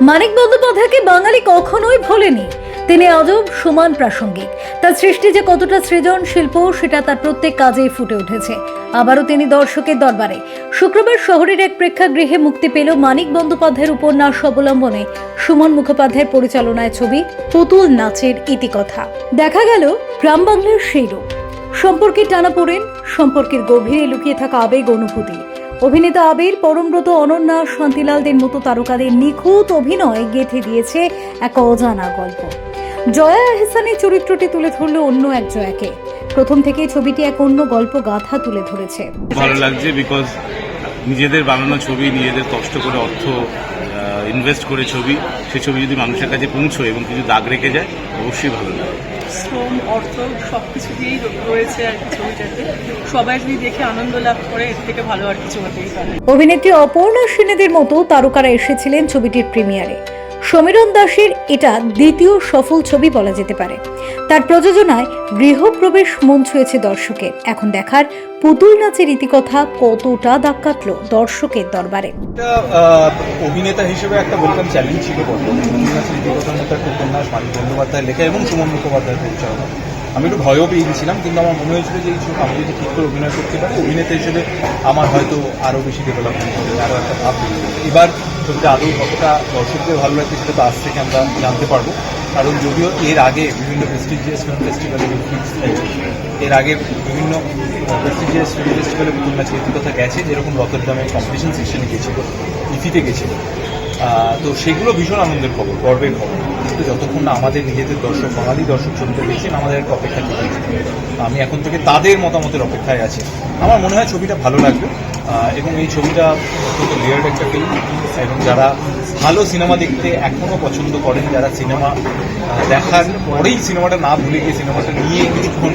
মানিক বন্দ্যোপাধ্যায়কে বাঙালি কখনোই ভোলেনি। তিনি আজব সমান প্রাসঙ্গিক। তার সৃষ্টি যে কতটা সৃজন শিল্প সেটা তার প্রত্যেক কাজেই ফুটে উঠেছে। আবারও তিনি দর্শকের দরবারে। শুক্রবার শহরের এক প্রেক্ষাগৃহে মুক্তি পেল মানিক বন্দ্যোপাধ্যায়ের উপন্যাস অবলম্বনে সুমন মুখোপাধ্যায়ের পরিচালনায় ছবি পুতুল নাচের ইতিকথা। দেখা গেল গ্রাম বাংলার সেই রূপ। সম্পর্কে টানাপোড়েন সম্পর্কের গভীরে লুকিয়ে থাকা আবেগ অনুভূতি। অভিনেতা আবির, পরমব্রত, অনন্যা, শান্তিলালদের মতো তারকাদের নিখুঁত অভিনয় গেঁথে দিয়েছে এক অজানা গল্প। জয়া এহসানের চরিত্রটি তুলে ধরল অন্য এক জয়াকে। প্রথম থেকে ছবিটি এক অন্য গল্প গাথা তুলে ধরেছে। ভালো লাগছে বিকজ নিজেদের বানানো ছবি, নিজেদের কষ্ট করে অর্থ ইনভেস্ট করে ছবি সে ছবি যদি মানুষের কাছে পৌঁছয় এবং কিছু দাগ রেখে যায় অবশ্যই ভালো লাগে। শ্রম অর্থ সব কিছু দিয়েই রয়েছে আর কি ছবিটাতে। সবাই যদি দেখে আনন্দ লাভ করে এর থেকে ভালো আর কিছু হতেই পারে অভিনেত্রী অপর্ণা সেনেদের মতো তারকারা এসেছিলেন ছবিটির প্রিমিয়ারে। সমীরণ দাসের এটা দ্বিতীয় সফল ছবি বলা যেতে পারে। তার প্রযোজনায় গৃহপ্রবেশ মন ছুঁয়েছে দর্শকের। এখন দেখার পুতুল নাচের ইতিকথা কতটা দাগ কাটল দর্শকের দরবারে। অভিনেতা হিসেবে একটা চ্যালেঞ্জ ছিল উপন্যাস মানিক বন্দ্যোপাধ্যায় লেখা এবং সুমন মুখোপাধ্যায় পরিচালনা। আমি একটু ভয়ও পেয়ে গেছিলাম, কিন্তু আমার মনে হয়েছিল যে এই ছবি আমি যদি ঠিক করে অভিনয় করতে পারি, অভিনেতা হিসেবে আমার হয়তো আরও বেশি ডেভেলপমেন্ট হবে আরও একটা ভাব এবার ছবিটা আদৌ কতটা দর্শকদের ভালো লাগছে সেটা তো আজ থেকে আমরা জানতে পারব। কারণ যদিও এর আগে বিভিন্ন প্রেস্টিজিয়াস ফিল্ম ফেস্টিভ্যালে এর আগে বিভিন্ন প্রেস্টিজিয়াস ফিল্ম ফেস্টিভ্যালে নাচ কথা গেছে, যেরকম রতরদামে কম্পিটিশন সেকশনে গেছিল ইফিতে গেছিল। তো সেগুলো ভীষণ আনন্দের খবর, গর্বের খবর। কিন্তু যতক্ষণ না আমাদের নিজেদের দর্শক, বাঙালি দর্শক ছবিটা দেখছেন আমাদের একটা অপেক্ষা আমি এখন থেকে তাদের মতামতের অপেক্ষায় আছি। আমার মনে হয় ছবিটা ভালো লাগবে এবং এই ছবিটা অত্যন্ত লেয়ার্ড একটা ফিল্ম এবং যারা ভালো সিনেমা দেখতে এখনও পছন্দ করেন, যারা সিনেমা দেখার পরেই সিনেমাটা না ভুলে গিয়ে সিনেমাটা নিয়ে কিছুক্ষণ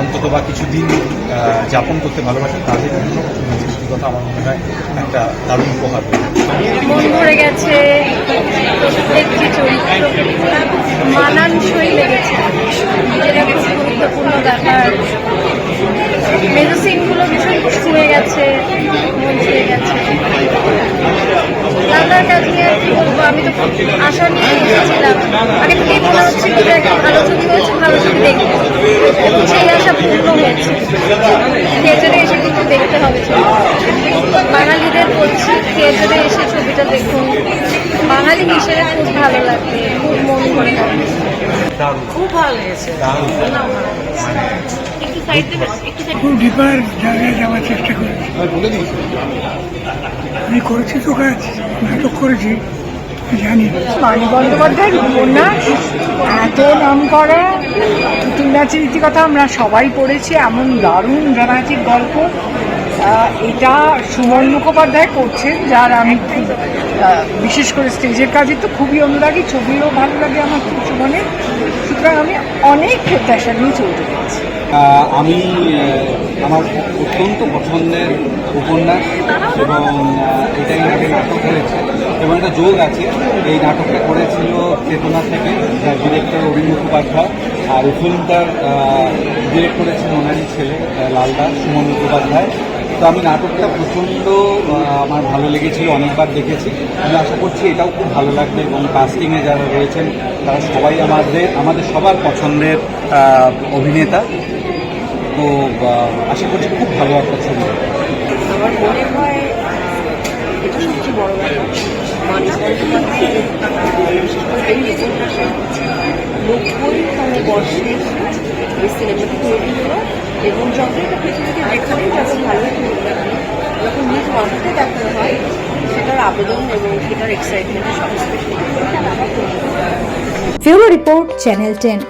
অন্তত বা কিছুদিন যাপন করতে ভালোবাসেন, তাদের জন্য কথা আমার মনে হয় একটা দারুণ উপহার। মন গেছে প্রত্যেকটি চরিত্র। মানানসই লেগেছে। যেটা খুব গুরুত্বপূর্ণ ব্যাপার। মেজো সিনগুলো ভীষণ ছুঁয়ে গেছে ছুঁয়ে গেছে। লাদার কাজ নিয়ে কি বলব, আমি তো আশা নিয়ে এসেছিলাম। আগে থেকেই মনে হচ্ছিল যে একটা ভালো ছবি হয়েছে, ভালো ছবি দেখব। সেই আশা পূর্ণ হয়েছে। থিয়েটারে এসে কিন্তু দেখতে হবে ছবি বাঙালিদের বলছি থিয়েটারে এসে ছবিটা দেখুন। বাঙালি হিসেবে খুব ভালো লাগবে খুব মন যাবে খুব ভালো লেগেছে। একটু সাইড দেবেন একটু side খুব ডিপার জায়গায় যাওয়ার চেষ্টা করেছি আমি করেছি তো কাজ নাটক করেছি জানি। মানিক বন্দ্যোপাধ্যায়ের উপন্যাস এত নাম করা পুতুল নাচের ইতিকথা আমরা সবাই পড়েছি এমন দারুণ ড্রামাটিক গল্প। এটা সুমন মুখোপাধ্যায় করছেন, যার আমি বিশেষ করে স্টেজের কাজে তো খুবই অনুরাগী, ছবিও ভালো লাগে আমার খুব সুমনের সুতরাং আমি অনেক প্রত্যাশা নিয়ে চলতে পেরেছি। আমি আমার অত্যন্ত পছন্দের উপন্যাস এবং এটাই আগে নাটক হয়েছে এবং একটা যোগ আছে, এই নাটকটা করেছিল চেতনা থেকে, যার ডিরেক্টর অরুণ মুখোপাধ্যায়। আর এই ফিল্মটার ডিরেক্ট করেছেন ওনারই ছেলে লালদা সুমন মুখোপাধ্যায়। তো আমি নাটকটা প্রচণ্ড আমার ভালো লেগেছিল অনেকবার দেখেছি। আমি আশা করছি এটাও খুব ভালো লাগবে এবং কাস্টিংয়ে যারা রয়েছেন তারা সবাই আমাদের আমাদের সবার পছন্দের অভিনেতা। তো আশা করছি খুব ভালো একটা ছবি। আমার মনে হয় আহ, এটা সবচেয়ে বড় ব্যাপার। মানিক বন্দ্যোপাধ্যায়ের আহ, বিশেষ করে এই উপন্যাসে নব্বইতম বর্ষে সিনেমাটি তৈরি হলো এবং যত এটা পৃথিবীতে দেখানো যত ভালো তৈরি যখন নিজ দেখানো হয়, সেটার আবেদন এবং সেটার এক্সাইটমেন্ট সব স্পেশাল রিপোর্ট, চ্যানেল টেন।